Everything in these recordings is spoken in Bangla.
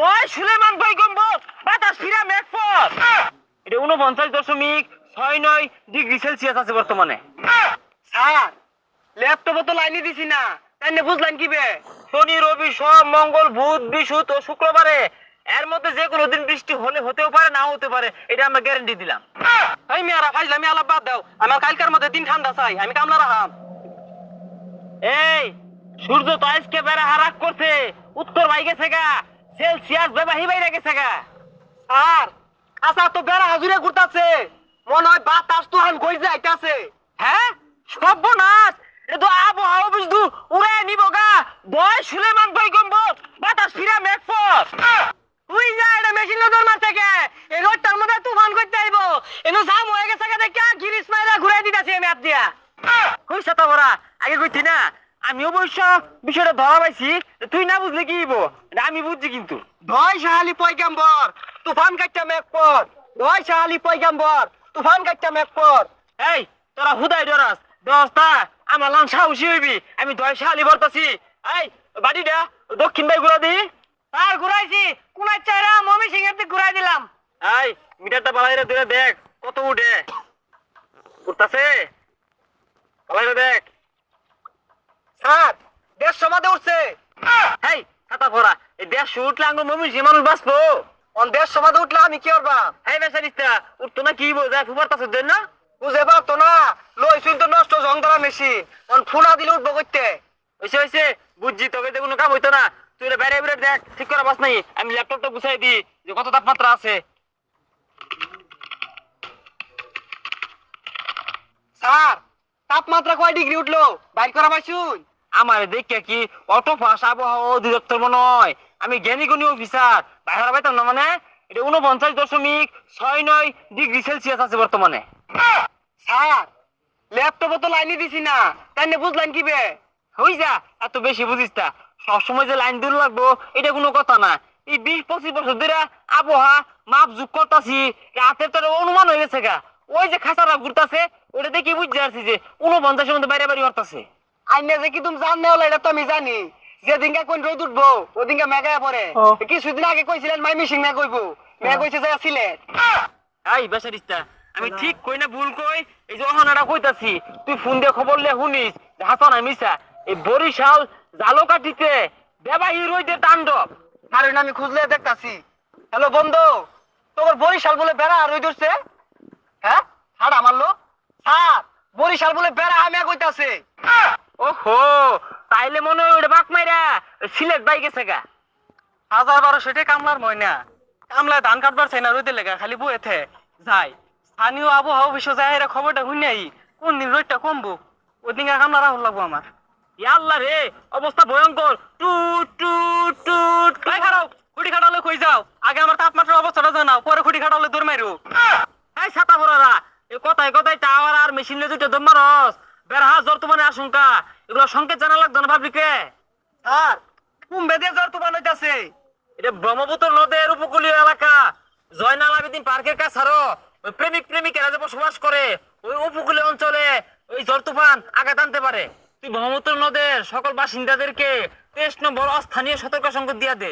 বয় সুলেমান পয়গম্বর বাতাস ফিরা মেঘপথ। এটা উনপঞ্চাশ দশমিক ছয় নয় ডিগ্রি সেলসিয়াস আছে বর্তমানে। স্যার ল্যাপটপে তো লাইনে দিছি না, তাই না বুঝলেন কি বে? শনি, রবি, সোম, মঙ্গল, বুধ বিশুত ও শুক্রবারে। এর মধ্যে যে কোনো দিন বৃষ্টি হলে হতেও পারে নাও হতে পারে, এটা আমরা গ্যারান্টি দিলাম। এই মেয়ারা, ফাইজলামি আলাপ বাদ দাও, আমার কালকার মধ্যে দিন ঠান্ডা চাই, আমি কামলা রাখাম এই, সূর্য তো আজকে বেড়া হারাক করছে, উত্তর ভাই গেছে গা। সেলসিয়াস বেবাহি বাইরে গেছে গা। স্যার আচ্ছা তো বেড়া হাজুরে ঘুরতাছে। মনে হয় বাতাস তুহান কই যাইতাছে। হ্যাঁ? সর্বনাশ! এটা তো আবহাওয়া বিন্দু উড়ে নিব গা। বয় সুলেমান পয়গম্বর, বাতাস ফিরা মেঘপথ। তুই যা, এটা মেশিন লোডার মার থেকে এই রোডটার মধ্যে তুফান করতে আইব। এনো জাম হয়ে গেছে গা, দেখা গিরিস মাইরা ঘুরাই দিতাছি আমি হাত দিয়া। কইছা তো বড়া আগে কইতি না আমি অবশ্য বিষয়টা ধরা পাইছি তুই না বুঝলে কি আমি বুঝছি কিন্তু। ধয় শাহালি পয়গাম্বর তুফান কাটটা মেঘ পর ধয় শাহালি পয়গাম্বর তুফান কাটটা মেঘ পর এই তোরা হুদাই ডরাস। দশটা আমার লাং সাহসী হইবি। আমি দয় শালি বর্তাছি এই বাড়িটা দক্ষিণ ভাই ঘুরা দি। আর ঘুরাইছি। কোনার চাইরা মমি সিং এর ঘুরাই দিলাম। এই মিটারটা বালাইরে ধরে দেখ কত উঠে। উঠতাছে? বালাইরে দেখ। স্যার দেড়শো মাদে উঠছে। হেই খাতা ফোরা এই দেড়শো উঠলে আঙ্গুর মমি সে মানুষ বাঁচবো। অন দেড়শো মাদে উঠলে আমি কি করবাম হেই বেচারিস্তা উঠতো না, কি বোঝায় ফুবারতাছে দেন না। বুঝে পারতো না, লই শুন তো নষ্ট জং মেশিন। অন ফুনা দিলে উঠবো করতে হইছে হইছে, বুঝছি, তোকে কোনো কাম হইতো না। তুই বাইরে বাইরে দেখ, ঠিক করে বাস নাই। আমি ল্যাপটপটা গুছাই দিই, যে কত তাপমাত্রা আছে। স্যার তাপমাত্রা কয় ডিগ্রি উঠল? বাইর করা পাইছুন? আমার দেখে কি অটো ফাঁস আবহাওয়া অধিদপ্তর হয়। আমি জ্ঞানী গুণী অফিসার, বাইরে পাইতাম না মানে? এটা উনপঞ্চাশ দশমিক ছয় নয় ডিগ্রি সেলসিয়াস আছে বর্তমানে। স্যার তো লাইনে দিছি না। তাই না কি বে? হই যা, এত বেশি বুঝিস সবসময় যে লাইন দূর লাগবো, এটা কোনো কথা না। এই বিশ পঁচিশ বছর ধরে আবহাওয়া মাপ যুগ করতাছি, রাতের তো একটা অনুমান হয়ে গেছে গা। ওই যে খাসারা ঘুরতাছে ওটা দেখি বুঝতে পারছি যে উনপঞ্চাশের মধ্যে বাইরে বাড়ি করতেছে আইনে যে কি তুমি জাননে হলো এটা তো আমি জানি। যেদিনকে কোন রোদ উঠবো ওদিনকে মেঘায় পড়ে। কিছুদিন আগে কইছিলেন মাই মিশিং মেঘ কইবো। মেঘ কইছে যে সিলেট এই বেচারিস্তা আমি ঠিক কই না ভুল কই? এই যে অহনাটা কইতাছি তুই ফোন দিয়ে খবর লে শুনিস হাসান মিসা এই বরিশাল জালকাঠিতে বেবাহি রইদের তাণ্ডব। কারণ আমি খুঁজলে দেখতাছি। হ্যালো বন্ধু তোর বরিশাল বলে বেড়া রই ধরছে হ্যাঁ? হাড়া মারলো স্যার বরিশাল বলে বেড়া আমি কইতাছে। ওহো তাইলে মনে হয় ওটা বাক মাইরা সিলেট বাই গেছে গা। হাজার বারোশো টাকা কামলার ময়না। কামলায় ধান কাটবার চাই না রইতে লেগা খালি বইতে যাই স্থানীয় আবহাওয়া বিশ্ব যায় এরা খবরটা শুনে আই কোন দিন রোদটা কমবো? ওই দিন কামলা রাহুল লাগবো আমার। আল্লাহ রে অবস্থা ভয়ঙ্কর। টুট টুট ভাই খারাও খুঁটি খাটালে কই যাও? আগে আমার তাপমাত্রার অবস্থাটা জানাও পরে খুঁটি খাটালে দূর মাইরো। এই ছাতা ভরারা এই কথায় কথায় টাওয়ার আর মেশিন দুটো দম মারস। বেড়া জ্বর তোমার আশঙ্কা। এগুলো সংকেত জানা লাগতো না পাবলিকে? স্যার কুম্ভে দিয়ে জ্বর তুফান হইতাছে। এটা ব্রহ্মপুত্র নদের উপকূলীয় এলাকা। জয়নাল আবেদিন পার্কের কাছাড়ো ওই প্রেমিক প্রেমিকেরা যে বসবাস করে ওই উপকূলীয় অঞ্চলে ওই ঝড় তুফান আঘাত আনতে পারে। তুই ব্রহ্মপুত্র নদের সকল বাসিন্দাদেরকে তেইশ নম্বর অস্থানীয় সতর্ক সংকেত দিয়া দে।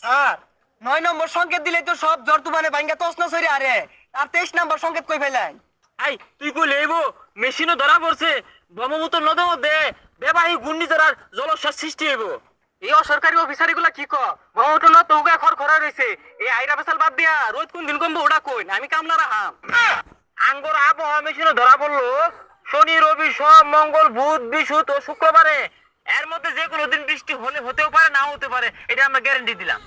স্যার নয় নম্বর সংকেত দিলে তো সব জ্বর তুফানে ভাঙ্গা তসন সরি আরে। আর তেইশ নম্বর সংকেত কই ফেলেন? এই তুই কই লেবো মেশিনও ধরা পড়ছে ব্রহ্মপুত্র নদের মধ্যে বেবাহী ঘূর্ণিঝড়ার জলস্বাস সৃষ্টি হইব। এই অসরকারি অফিসারি গুলা কি ক? বহুত না তো উগা খর খরা রইছে। এই আইরা বেসাল বাদ দিয়া রোজ কোন দিন কমবো ওটা কইন আমি কামলা রাহাম। আঙ্গর আবহাওয়া মেশিনও ধরা পড়ল। শনি, রবি, সোম, মঙ্গল, বুধ বিশুত ও শুক্রবারে। এর মধ্যে যে কোনো দিন বৃষ্টি হলে হতেও পারে নাও হতে পারে এটা আমরা গ্যারান্টি দিলাম।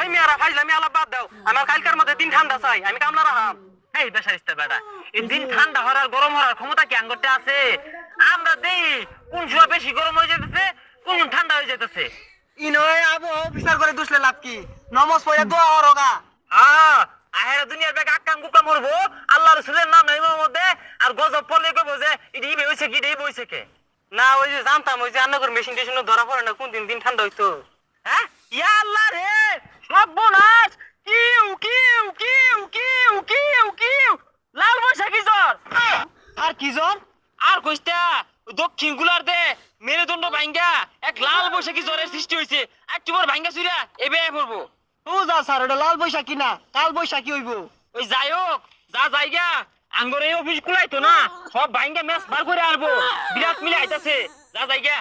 এই মেয়ারা ফাইজলামি আলাপ বাদ দাও আমার কালকার মধ্যে দিন ঠান্ডা চাই আমি কামলা রাহাম। এই বেসারিস্তা বেটা এই দিন ঠান্ডা হওয়ার আর গরম হওয়ার ক্ষমতা কি আঙ্গরটা আছে? আমরা দেই কোন সময় বেশি গরম হয়ে যেতেছে কোন ঠান্ডা হয়ে যেতেছে। ইনয় আবহাওয়া অফিসার করে দুসলে লাভ কি? নমস পড়ে দোয়া হরগা হ্যাঁ আহেরা দুনিয়ার ব্যাগ আক্কাম কুক্কা মরবো আল্লাহ রসুলের নাম নাই মধ্যে আর গজব পড়লে কইবো যে ইডি হইছে কি ইডি বইছে কে? না ওই যে জানতাম ওই যে আন্নগর মেশিন টেশিন ধরা পড়ে না কোন দিন দিন ঠান্ডা হইতো। হ্যাঁ? ইয়া আল্লাহ রে সর্বনাশ! কিউ কিউ কিউ কিউ কিউ কিউ! লাল বৈশাখী জ্বর। আর কি জ্বর? আর কইস্তা দক্ষিণগুলার দে মেরুদণ্ড ভাঙ্গা এক লাল বৈশাখী জ্বরের সৃষ্টি হয়েছে এক চুপর ভাঙ্গা চুরা এবে পড়ব। ও যা স্যার ওটা লাল বৈশাখী না কাল বৈশাখী হইব। ওই যাই হোক যা যাইগা আঙ্গরে অফিস খুলাইতো না, সব বাইঙ্গা ম্যাচ বার করে আনব। বিরাট মিলে আইতাছে। যা জায়গা